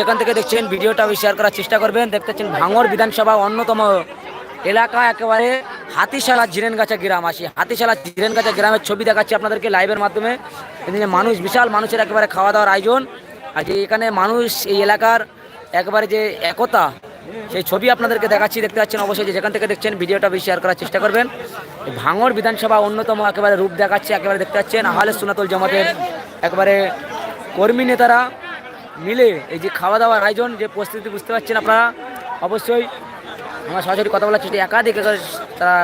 যেখান থেকে দেখছেন ভিডিওটা শেয়ার করার চেষ্টা করবেন। দেখতে পাচ্ছেন ভাঙর বিধানসভা অন্যতম এলাকা, একেবারে হাতিশালা জিরেনগাছা গ্রাম। আসি হাতিশালা জিরেনগাছা গ্রামের ছবি দেখাচ্ছি আপনাদেরকে লাইভের মাধ্যমে। মানুষ, বিশাল মানুষের একেবারে খাওয়া দাওয়ার আয়োজন। আর যে এখানে মানুষ, এই এলাকার একেবারে যে একতা, সেই ছবি আপনাদেরকে দেখাচ্ছি। দেখতে পাচ্ছেন অবশ্যই যে যেখান থেকে দেখছেন ভিডিওটা বেশি শেয়ার করার চেষ্টা করবেন। ভাঙর বিধানসভা অন্যতম একেবারে রূপ দেখাচ্ছে, একেবারে দেখতে পাচ্ছেন আহলে সুনাতুল জামাতের একেবারে কর্মী নেতারা। মিলে এই যে খাওয়া দাওয়ার আয়োজন, যে পরিস্থিতি বুঝতে পারছেন আপনারা, অবশ্যই আমার সরাসরি কথা বলার চেষ্টা একাধিক তারা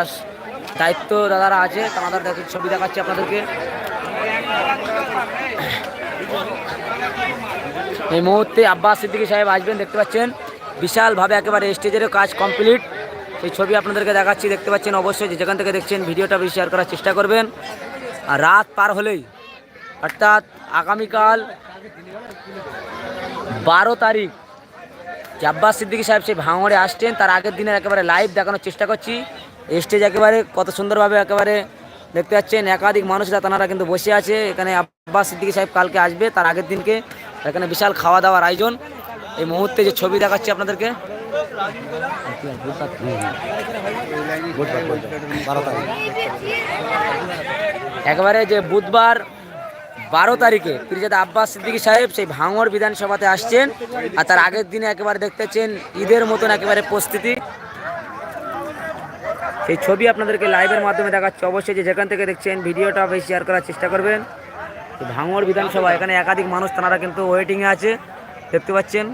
দায়িত্ব দাদারা আছে, তাদের ছবি দেখাচ্ছি আপনাদেরকে। এই মুহূর্তে আব্বাস সিদ্দিকী সাহেব আসবেন, দেখতে পাচ্ছেন, বিশালভাবে একেবারে স্টেজেরও কাজ কমপ্লিট। সেই ছবি আপনাদেরকে দেখাচ্ছি, দেখতে পাচ্ছেন, অবশ্যই যে যেখান থেকে দেখছেন, ভিডিওটা বেশি শেয়ার করার চেষ্টা করবেন। আর রাত পার হলেই, অর্থাৎ আগামীকাল বারো তারিখ। যে আব্বাস সিদ্দিকী সাহেব সেই ভাঙড়ে আসছেন, তার আগের দিনের একেবারে লাইভ দেখানোর চেষ্টা করছি। স্টেজ একেবারে কত সুন্দরভাবে একেবারে দেখতে পাচ্ছেন, একাধিক মানুষরা তারা কিন্তু বসে আছে। এখানে আব্বাস সিদ্দিকী সাহেব কালকে আসবে, তার আগের দিনকে। এখানে বিশাল খাওয়া দাওয়ার আয়োজন। এই মুহূর্তে যে ছবি দেখাচ্ছি আপনাদেরকে। একেবারে যে বুধবার বারো তারিখে পিরজাদা আব্বাস সিদ্দিকী সাহেব সেই ভাঙড় বিধানসভাতে আসছেন আর তার আগের দিনে একেবারে দেখতেছেন ঈদের মতন একেবারে প্রস্তুতি। সেই ছবি আপনাদেরকে লাইভের মাধ্যমে দেখাচ্ছে। অবশ্যই যে যেখান থেকে দেখছেন ভিডিওটা শেয়ার করার চেষ্টা করবেন। তো ভাঙড় বিধানসভা, এখানে একাধিক মানুষ তারা কিন্তু ওয়েটিংয়ে আছে। দেখতে পাচ্ছেন,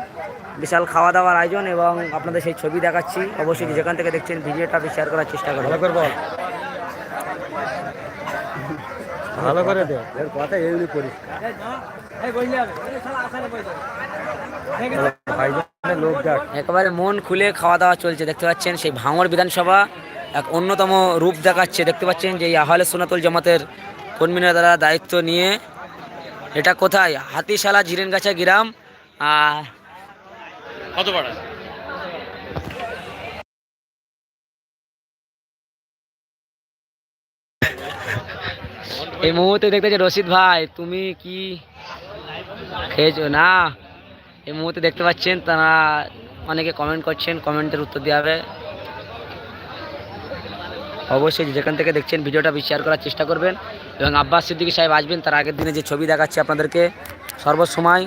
বিশাল খাওয়া দাওয়ার আয়োজন এবং আপনাদের সেই ছবি দেখাচ্ছি। অবশ্যই যেখান থেকে দেখছেন ভিডিওটা শেয়ার করার চেষ্টা করবেন। ভালো করে দে এর কথা এমনি পরিষ্কার। একেবারে মন খুলে খাওয়া দাওয়া চলছে দেখতে পাচ্ছেন সেই ভাঙড় বিধানসভা এক অন্যতম রূপ দেখাচ্ছে। দেখতে পাচ্ছেন যে এই আহলে সোনাতুল জামাতের কর্মীরা দ্বারা দায়িত্ব নিয়ে এটা কোথায়? হাতিশালা জিরেনগাছা গ্রাম আর কত এই মুহূর্তে দেখতেছি রশিদ ভাই, তুমি কি খেয়েছো? না, এই মুহূর্তে দেখতে পাচ্ছেন তারা অনেকে কমেন্ট করছেন কমেন্টের উত্তর দেওয়া হবে। অবশ্যই যেখান থেকে দেখছেন ভিডিওটা শেয়ার করার চেষ্টা করবেন এবং আব্বাস সিদ্দিকী সাহেব আসবেন, তার আগের দিনে যে ছবি দেখাচ্ছে আপনাদেরকে। সর্বসময়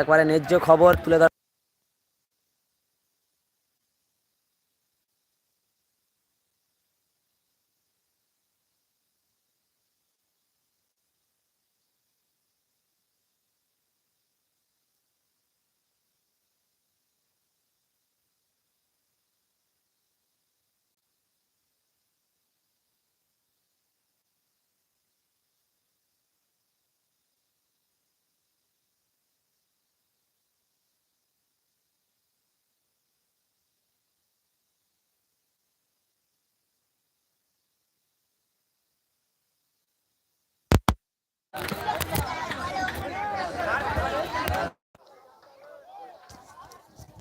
একবারে ন্যায্য খবর তুলে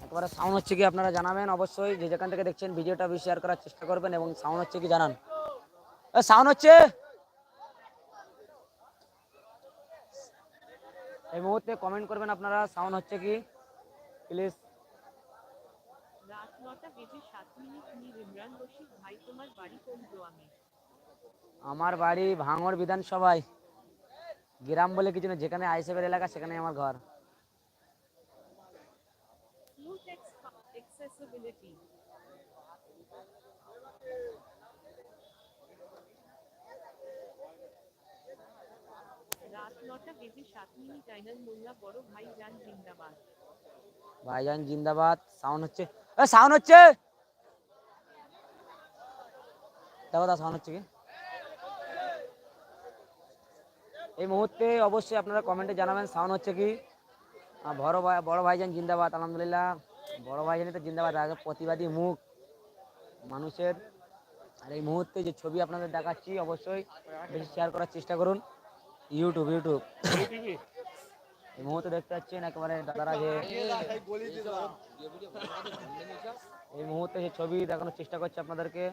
একবারে সাউন্ড হচ্ছে কি আপনারা জানাবেন? অবশ্যই যে যেখান থেকে দেখছেন ভিডিওটা বেশি শেয়ার করার চেষ্টা করবেন এবং সাউন্ড হচ্ছে কি জানান। সাউন্ড হচ্ছে? এই মুহূর্তে কমেন্ট করবেন আপনারা সাউন্ড হচ্ছে কি? প্লিজ রাত নটা বেজে সাত মিনিট ইমরান রশিদ ভাই তোমার বাড়ি কোন গ্রামে? আমার বাড়ি ভাঙর বিধানসভায়। গ্রাম বলে কিছু না যেখানে আইসেবের এলাকা সেখানে আমার ঘর। ভাইজান জিন্দাবাদ। সাউন্ড হচ্ছে। সাউন্ড হচ্ছে! দেখো দা সাউন্ড হচ্ছে কি? এই মুহূর্তে অবশ্যই আপনারা কমেন্টে জানাবেন সাউন্ড হচ্ছে কি? বড় ভাই, বড় ভাইজান জিন্দাবাদ, আলহামদুলিল্লাহ। বড় ভাইজানই তো জিন্দাবাদ, আগে প্রতিবাদী মুখ মানুষের। আর এই মুহূর্তে যে ছবি আপনাদের দেখাচ্ছি, অবশ্যই বেশি শেয়ার করার চেষ্টা করুন। ইউটিউব ইউটিউব এই মুহূর্তে দেখতে পাচ্ছেন একেবারে দাদারা যে এই মুহূর্তে যে ছবি দেখানোর চেষ্টা করছে আপনাদেরকে।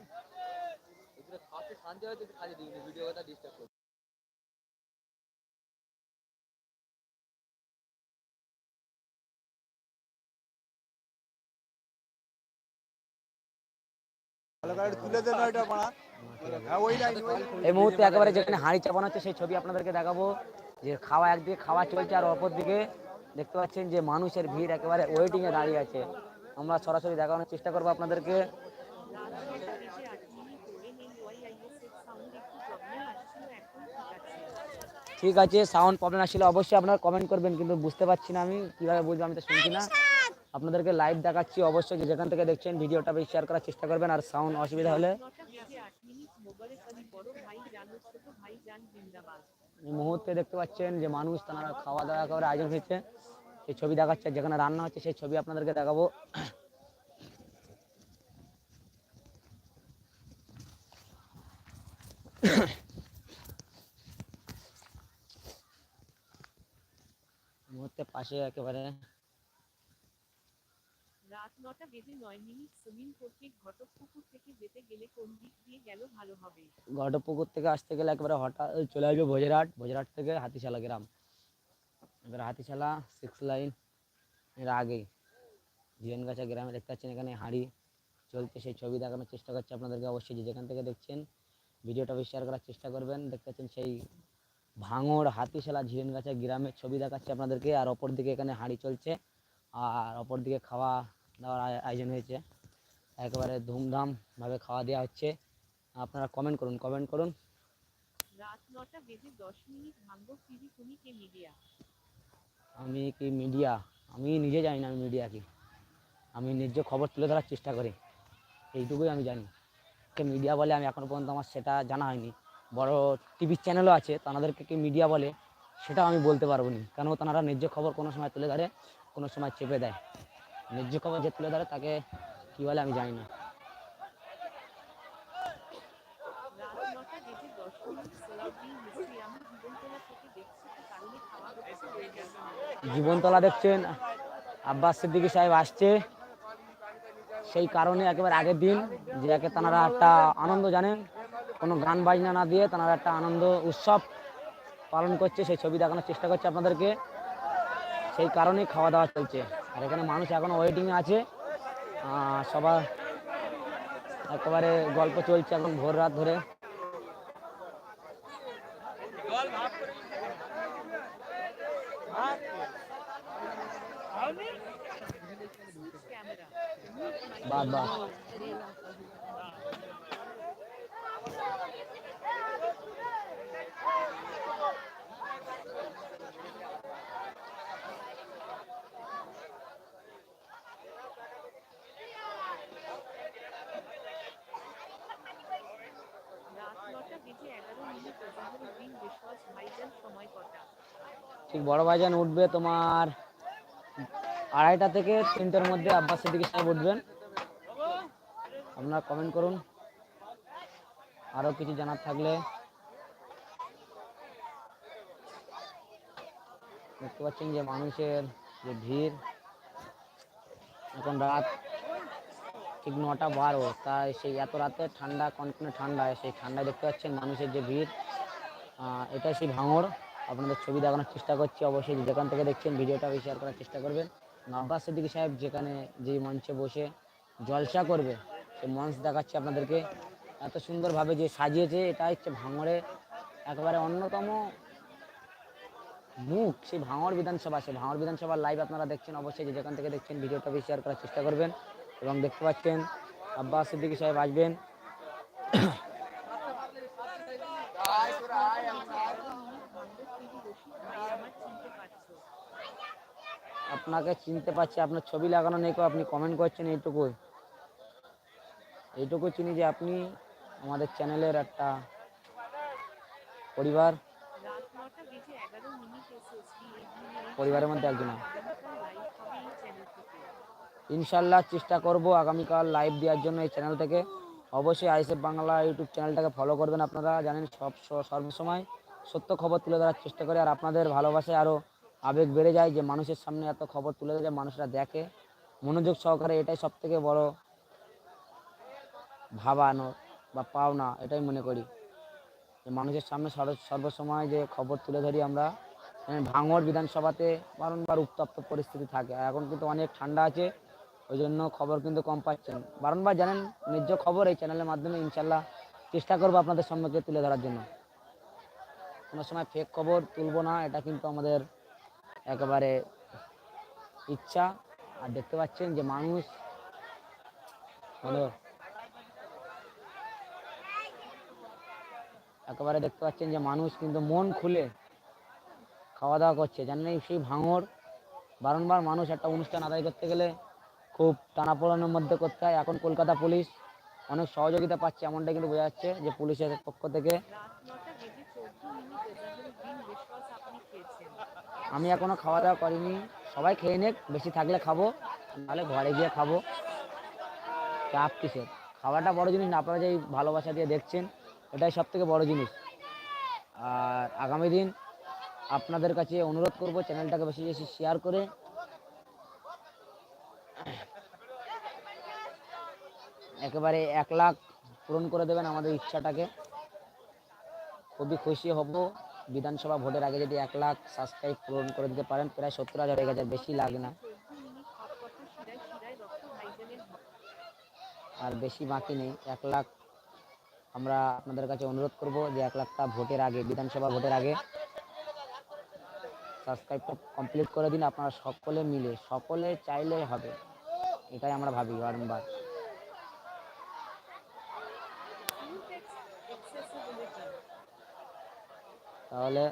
এই মুহূর্তে একেবারে যেখানে হাঁড়ি চাপানো হচ্ছে, সেই ছবি আপনাদেরকে দেখাবো। যে খাওয়া একদিকে, খাওয়া চলছে, আর অপর দিকে দেখতে পাচ্ছেন যে মানুষের ভিড় একেবারে ওয়েটিং এ দাঁড়িয়ে আছে। আমরা সরাসরি দেখানোর চেষ্টা করব আপনাদেরকে। ঠিক আছে সাউন্ড প্রবলেম আসলে অবশ্যই আপনারা কমেন্ট করবেন, কিন্তু বুঝতে পারছি না আমি, কীভাবে বুঝব আমি তো শুনছি না। আপনাদেরকে লাইভ দেখাচ্ছি অবশ্যই যেখান থেকে দেখছেন, ভিডিওটা বেশি শেয়ার করার চেষ্টা করবেন আর সাউন্ড অসুবিধা হলে। মুহূর্তে দেখতে পাচ্ছেন যে মানুষ তারা খাওয়া দাওয়া করে আয়োজন হয়েছে। সেই ছবি দেখাচ্ছে, যেখানে রান্না হচ্ছে, সেই ছবি আপনাদেরকে দেখাবো। মুহূর্তে পাশে একেবারে রাত নটা বেজে নয় মিনিট সুমিন কর্তৃক ঘটকপুকুর থেকে যেতে গেলে কোন দিক দিয়ে গেল ভালো হবে? ঘটপুকুর থেকে আসতে গেলে একেবারে হঠাৎ চলে আসবে ভোজেরহাট ভোজেরহাট থেকে হাতিশালা গ্রাম। এবার হাতিশালা সিক্স লাইন এর আগেই জিয়নগাছা গ্রামে দেখতে পাচ্ছেন এখানে হাঁড়ি চলছে, সেই ছবি দেখানোর চেষ্টা করছে আপনাদেরকে অবশ্যই। যেখান থেকে দেখছেন, ভিডিওটা শেয়ার করার চেষ্টা করবেন। দেখতে পাচ্ছেন সেই ভাঙড় হাতিশালা ঝিরেনগাছা গ্রামের ছবি দেখাচ্ছে আপনাদেরকে। আর অপর দিকে এখানে হাঁড়ি চলছে, আর অপর দিকে খাওয়া দাওয়ার আয়- আয়োজন হয়েছে। একেবারে ধুমধামভাবে খাওয়া দেওয়া হচ্ছে। আপনারা কমেন্ট করুন কমেন্ট করুন। রাত নটা বেজে দশ মিনিট ভাঙ্গ ফিরি তুমি কে মিডিয়া? আমি কি মিডিয়া? আমি নিজে জানি না আমি মিডিয়া কি। আমি ন্যায্য খবর তুলে ধরার চেষ্টা করি। এইটুকুই আমি জানি। কে মিডিয়া বলে আমি এখনও পর্যন্ত আমার সেটা জানা হয়নি। বড় টিভি চ্যানেলও আছে তাদেরকে কি মিডিয়া বলে সেটাও আমি বলতে পারব না। কেন তারা ন্যায্য খবর কোনো সময় তুলে ধরে কোনো সময় চেপে দেয়। ন্যায্য খবর যে তুলে ধরে তাকে কি বলে আমি জানি না। জীবনতলা দেখছেন, আব্বাস সিদ্দিকী সাহেব আসছে। সেই কারণে একেবারে আগের দিন যে একে তারা একটা আনন্দ জানেন, কোনো গান বাজনা না দিয়ে তারা একটা আনন্দ উৎসব পালন করছে, সেই ছবি দেখানোর চেষ্টা করছে আপনাদেরকে। সেই কারণেই খাওয়া দাওয়া চলছে। আর এখানে মানুষ এখনও ওয়েটিংয়ে আছে। সবার একেবারে গল্প চলছে এখন ভোর রাত ধরে। বাহ বাদ বাদ রাত নটা বেজে এগারো মিনিট ওজাহরুদ্দিন বিশ্বাস ভাইজান সময় কটা ঠিক বড় ভাইজান উঠবে তোমার আড়াইটা থেকে তিনটের মধ্যে আব্বাস সিদ্দিকী সাহেব উঠবেন। আপনারা কমেন্ট করুন। আরও কিছু জানার থাকলে দেখতে পাচ্ছেন যে মানুষের যে ভিড়, এখন রাত ঠিক নটা বারো, তাই সেই এত রাতে ঠান্ডা, কনকনে ঠান্ডা, সেই ঠান্ডায় দেখতে পাচ্ছেন মানুষের যে ভিড় এটা সেই ভাঙড়। আপনাদের ছবি দেখানোর চেষ্টা করছি, অবশ্যই যেখান থেকে দেখছেন ভিডিওটা শেয়ার করার চেষ্টা করবেন। নব্বাস সিদ্দিকী সাহেব যেখানে যে মঞ্চে বসে জলসা করবে সেই মঞ্চ দেখাচ্ছে আপনাদেরকে। এত সুন্দরভাবে যে সাজিয়েছে, এটা হচ্ছে ভাঙড়ে একেবারে অন্যতম মুখ, সেই ভাঙড় বিধানসভা। সেই ভাঙড় বিধানসভার লাইভ আপনারা দেখছেন, অবশ্যই যে যেখান থেকে দেখছেন ভিডিওটা শেয়ার করার চেষ্টা করবেন। এবং দেখতে পাচ্ছেন আব্বাস সিদ্দিকী সাহেব আসবেন ভাই আমার চিনতে পারছ আপনাকে চিনতে পারছি, আপনার ছবি লাগানো নেই আপনি কমেন্ট করছেন এইটুকুই এইটুকু চিনি যে আপনি আমাদের চ্যানেলের একটা পরিবার। পরিবারের মধ্যে একজন। ইনশাল্লাহ চেষ্টা করব আগামীকাল লাইভ দেওয়ার জন্য এই চ্যানেল থেকে। অবশ্যই আইসেফ বাংলা ইউটিউব চ্যানেলটাকে ফলো করবেন আপনারা। জানেন সব সর্বসময় সত্য খবর তুলে ধরার চেষ্টা করে। আর আপনাদের ভালোবাসায় আরও আবেগ বেড়ে যায় যে মানুষের সামনে এত খবর তুলে ধরে মানুষরা দেখে। মনোযোগ সহকারে এটাই সব থেকে বড় ভাবানো বা পাওনা এটাই মনে করি। যে মানুষের সামনে সর্ব- সর্বসময় যে খবর তুলে ধরি আমরা জানেন, ভাঙড় বিধানসভাতে বারংবার উত্তপ্ত পরিস্থিতি থাকে। আর এখন কিন্তু অনেক ঠান্ডা আছে ওই জন্য খবর কিন্তু কম পাচ্ছেন। বারংবার জানেন ন্যায্য খবর এই চ্যানেলের মাধ্যমে ইনশাল্লাহ চেষ্টা করব আপনাদের সম্মুখে তুলে ধরার জন্য। কোনো সময় ফেক খবর তুলবো না এটা কিন্তু আমাদের একেবারে ইচ্ছা আর দেখতে পাচ্ছেন যে মানুষ হ্যালো একেবারে দেখতে পাচ্ছেন যে মানুষ কিন্তু মন খুলে খাওয়া দাওয়া করছে। জানেন সেই ভাঙর বারংবার মানুষ একটা অনুষ্ঠান আদায় করতে গেলে খুব টানাপোড়ানোর মধ্যে করতে হয়। এখন কলকাতা পুলিশ অনেক সহযোগিতা পাচ্ছে এমনটা কিন্তু বোঝা যাচ্ছে যে পুলিশের পক্ষ থেকে রাত নটা বেজে চোদ্দ মিনিট এজাজুল দিন বিশ্বাস আপনি খেয়েছেন আমি এখনও খাওয়া দাওয়া করিনি। সবাই খেয়ে নেক, বেশি থাকলে খাব, নাহলে ঘরে গিয়ে খাব। চাপ কিসের? খাওয়াটা বড় জিনিস না, আপনারা যে ভালোবাসা দিয়ে দেখছেন, এটাই সব থেকে বড় জিনিস। আর আগামী দিন আপনাদের কাছে অনুরোধ করব, চ্যানেলটাকে বেশি বেশি শেয়ার করে। একেবারে এক লাখ পূরণ করে দেবেন আমাদের ইচ্ছাটাকে। খুবই খুশি হব। বিধানসভা ভোটের আগে যদি এক লাখ সাবস্ক্রাইব পূরণ করে দিতে পারেন, প্রায় সত্তর হাজার এক হাজার বেশি লাগে না। আর বেশি বাকি নেই। এক লাখ আমরা আপনাদের কাছে অনুরোধ করব যে এক লাখটা ভোটের আগে, বিধানসভা ভোটের আগে সাবস্ক্রাইবটা কমপ্লিট করে দিন। আপনারা সকলে মিলে, সকলে চাইলে হবে। এটাই আমরা ভাবি বারংবার। তাহলে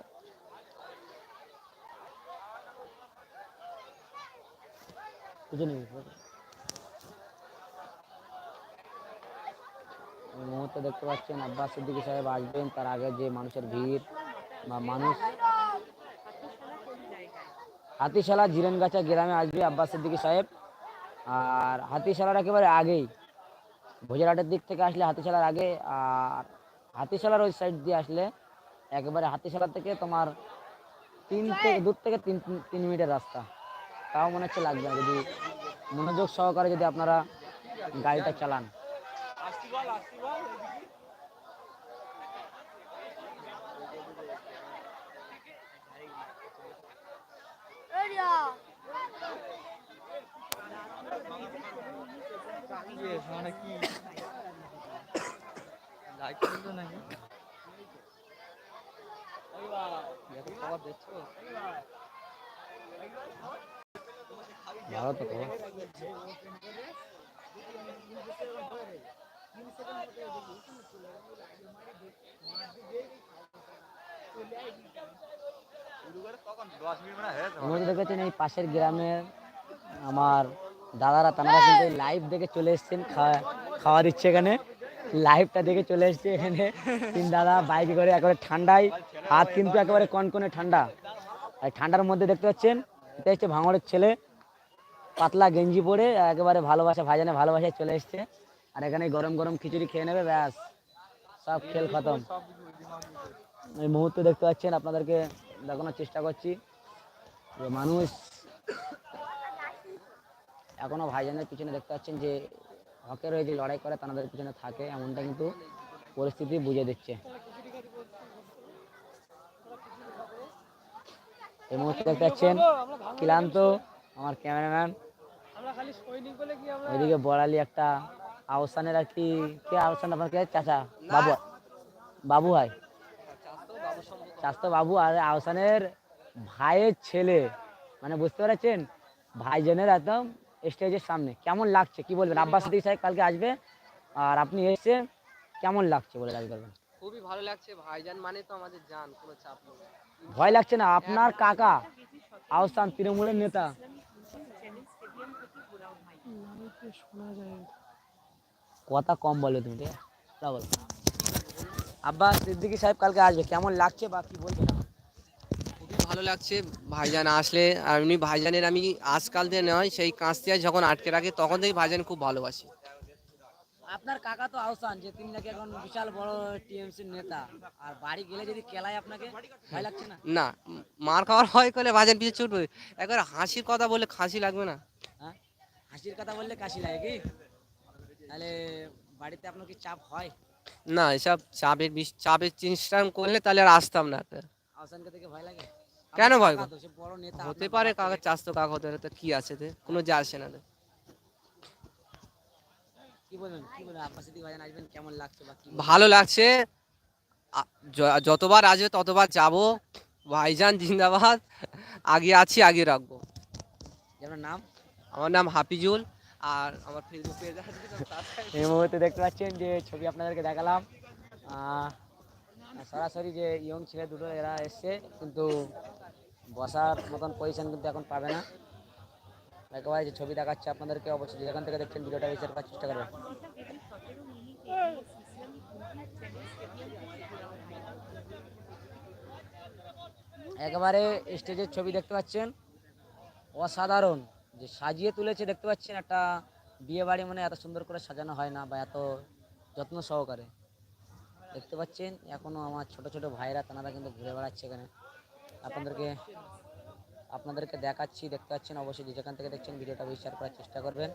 এই মুহূর্তে দেখতে পাচ্ছেন আব্বাস সিদ্দিকী সাহেব আসবেন, তার আগে যে মানুষের ভিড় বা মানুষ হাতিশালা জিরেনগাছা গ্রামে আসবে আব্বাস সিদ্দিকী সাহেব। আর হাতিশালার একেবারে আগেই ভোজরাটের দিক থেকে আসলে হাতিশালার আগে, আর হাতিশালার ওই সাইড দিয়ে আসলে একেবারে হাতিশালা থেকে তোমার তিন থেকে দূর থেকে তিন তিন- মিনিটের রাস্তা। তাও মনে হচ্ছে লাগবে না। যদি মনোযোগ সহকারে যদি আপনারা গাড়িটা চালান। ভালো তো খবর দেখেছেন এই পাশের গ্রামের আমার দাদারা তারা কিন্তু লাইভ দেখে চলে এসছেন খাওয়া খাওয়া দিচ্ছে এখানে। লাইভটা দেখে চলে এসছে এখানে। তিন দাদা বাইকে করে একেবারে ঠান্ডায়, হাত কিন্তু একেবারে কনকনে ঠান্ডা। আর ঠান্ডার মধ্যে দেখতে পাচ্ছেন, এটা হচ্ছে ভাঙড়ের ছেলে। পাতলা গেঞ্জি পরে একেবারে ভালোবাসা ভাইজানে ভালোবাসায় চলে এসছে। আর এখানে গরম গরম খিচুড়ি খেয়ে নেবে, ব্যাস। সব খেল খতম। এই মুহূর্তে দেখতে পাচ্ছেন, আপনাদেরকে দেখানোর চেষ্টা করছি যে মানুষ এখনও ভাইজানের পিছনে দেখতে পাচ্ছেন যে হকের হয়ে যে লড়াই করে তাদের পিছনে থাকে এমনটা কিন্তু পরিস্থিতি বুঝে দিচ্ছে। এই মুহূর্তে দেখতে পাচ্ছেন ক্লান্ত আমার ক্যামেরাম্যান। ওইদিকে বড়ালি একটা আহসানের আর কি কে আহসান আপনার কে? চাচা বাবু। বাবু হয়। চাস্তো বাবু আর আহসানের ভাইয়ের ছেলে। মানে বুঝতে পেরেছেন? ভাইজানের একদম স্টেজের সামনে। কেমন লাগছে? কি বলবেন? আব্বাস সিদ্দিক সাহেব কালকে আসবে আর আপনি এসে কেমন লাগছে বলে রাজ করবেন? খুবই ভালো লাগছে। ভাইজান মানে তো আমাদের জান কোনো চাপ নেই। ভয় লাগছে না? আপনার কাকা আহসান তৃণমূলের নেতা। কথা কম বলো তুমি ঠিক আছে? আব্বাস সিদ্দিকি সাহেব কালকে আসবে। কেমন লাগছে বা কি বলবেন? ভালো লাগছে ভাইজান আসলে আর এমনি ভাইজানের আমি আজকাল দিয়ে নয় সেই কাঁচতিয়া যখন আটকে রাখে তখন থেকে ভাইজান খুব ভালোবাসি। আপনার কাকা তো আহসান যে তিনি নাকি এখন বিশাল বড় টিএমসির নেতা। আর বাড়ি গেলে যদি কেলায় আপনাকে ভয় লাগছে না? না মার খাওয়ার ভয় করলে ভাইজান পিছিয়ে ছুটবে। একবার হাসির কথা বলে খাসি লাগবে না। হ্যাঁ? হাসির কথা বললে কাশি লাগে কি? তাহলে বাড়িতে আপনার কি চাপ হয়? না এসব চাপের চাপের জিনিসটা করলে তাহলে আর আসতাম না। আহসানকে থেকে ভয় লাগে? কেন ভয়? তো, হতে পারে কাকা থেকে। চাস্তো কাকা হতে পারে তো কি আছে তে? কোনো যা আসে না তে। ভালো লাগছে যতবার আসবে ততবার যাব ভাইজান জিন্দাবাদ আগে আছি আগে রাখব নাম আমার নাম হাফিজুল আর আমার ফেসবুক পেজ আছে এই মুহূর্তে দেখতে পাচ্ছেন যে ছবি আপনাদেরকে দেখালাম সরাসরি যে ইয়ং ছেলে দুটো এরা এসছে কিন্তু বসার মতন পজিশন কিন্তু এখন পাবে না। একেবারে যে ছবি দেখাচ্ছে আপনাদেরকে, অবশ্যই যেখান থেকে দেখছেন ভিডিওটা বিচার করার চেষ্টা করবেন। একেবারে স্টেজের ছবি দেখতে পাচ্ছেন। অসাধারণ যে সাজিয়ে তুলেছে, দেখতে পাচ্ছেন একটা বিয়ে বাড়ি মানে এত সুন্দর করে সাজানো হয় না বা এত যত্ন সহকারে। দেখতে পাচ্ছেন এখনও আমার ছোট ছোট ভাইরা, তারা কিন্তু ঘুরে বেড়াচ্ছে এখানে। আপনাদেরকে আপনাদেরকে দেখাচ্ছি, দেখতে পাচ্ছেন, অবশ্যই যেখান থেকে দেখছেন ভিডিওটা শেয়ার করার চেষ্টা করবেন।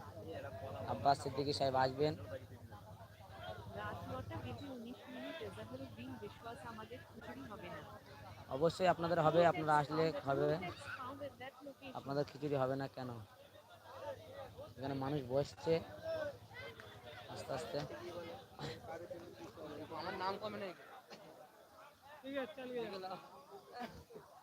আব্বাস সিদ্দিকী সাহেব আসবেন। অবশ্যই আপনাদের হবে, আপনারা আসলে হবে। আপনাদের খিচুড়ি হবে না কেন? এখানে মানুষ বসছে। আস্তে আস্তে। আমার নাম কমে নেই। found at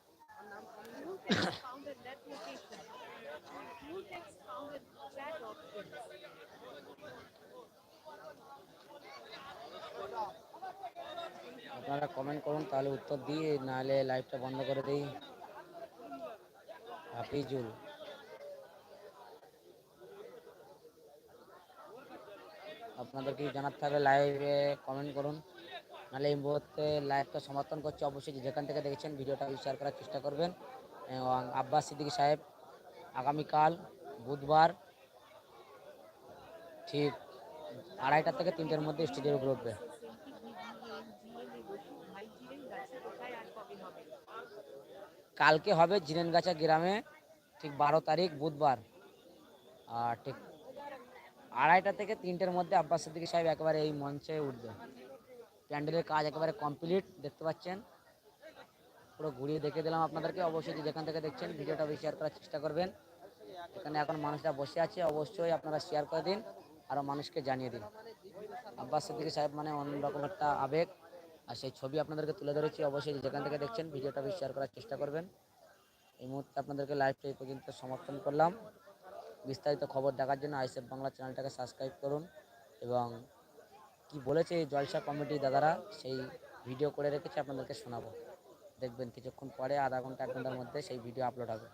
আপনারা কমেন্ট করুন, তাহলে উত্তর দিই, নাহলে লাইভটা বন্ধ করে দিই। হাফিজুল। আপনাদের কি জানার থাকলে লাইভে কমেন্ট করুন। নাহলে এই মুহূর্তে লাইভটা সমর্থন করছে। অবশ্যই যেখান থেকে দেখেছেন ভিডিওটা শেয়ার করার চেষ্টা করবেন। এবং আব্বাস সিদ্দিকী সাহেব, আগামীকাল বুধবার ঠিক আড়াইটা থেকে তিনটের মধ্যে স্টেজের উপরে উঠবে। কালকে হবে জিরেনগাছা গ্রামে ঠিক বারো তারিখ বুধবার। আর ঠিক আড়াইটা থেকে তিনটের মধ্যে আব্বাস সিদ্দিকী সাহেব একেবারে এই মঞ্চে উঠবে। প্যান্ডেলের কাজ একেবারে কমপ্লিট, দেখতে পাচ্ছেন। পুরো ঘুরিয়ে দেখে দিলাম আপনাদেরকে। অবশ্যই যেখান থেকে দেখছেন, ভিডিওটা শেয়ার করার চেষ্টা করবেন। এখানে এখন মানুষরা বসে আছে, অবশ্যই আপনারা শেয়ার করে দিন আরও মানুষকে জানিয়ে দিন। আব্বাস সিদ্দিকী সাহেব মানে অন্যরকম একটা আবেগ, আর সেই ছবি আপনাদেরকে তুলে ধরেছি। অবশ্যই যেখান থেকে দেখছেন, ভিডিওটা শেয়ার করার চেষ্টা করবেন। এই মুহূর্তে আপনাদেরকে লাইভটা এই পর্যন্ত সমর্থন করলাম। বিস্তারিত খবর দেখার জন্য আইসএফ বাংলা চ্যানেলটাকে সাবস্ক্রাইব করুন এবং কি বলেছে এই জলসা কমিটি দাদারা, সেই ভিডিও করে রেখেছে, আপনাদেরকে শোনাবো। দেখবেন কিছুক্ষণ পরে, আধা ঘণ্টা, এক ঘণ্টার মধ্যে সেই ভিডিও আপলোড হবে।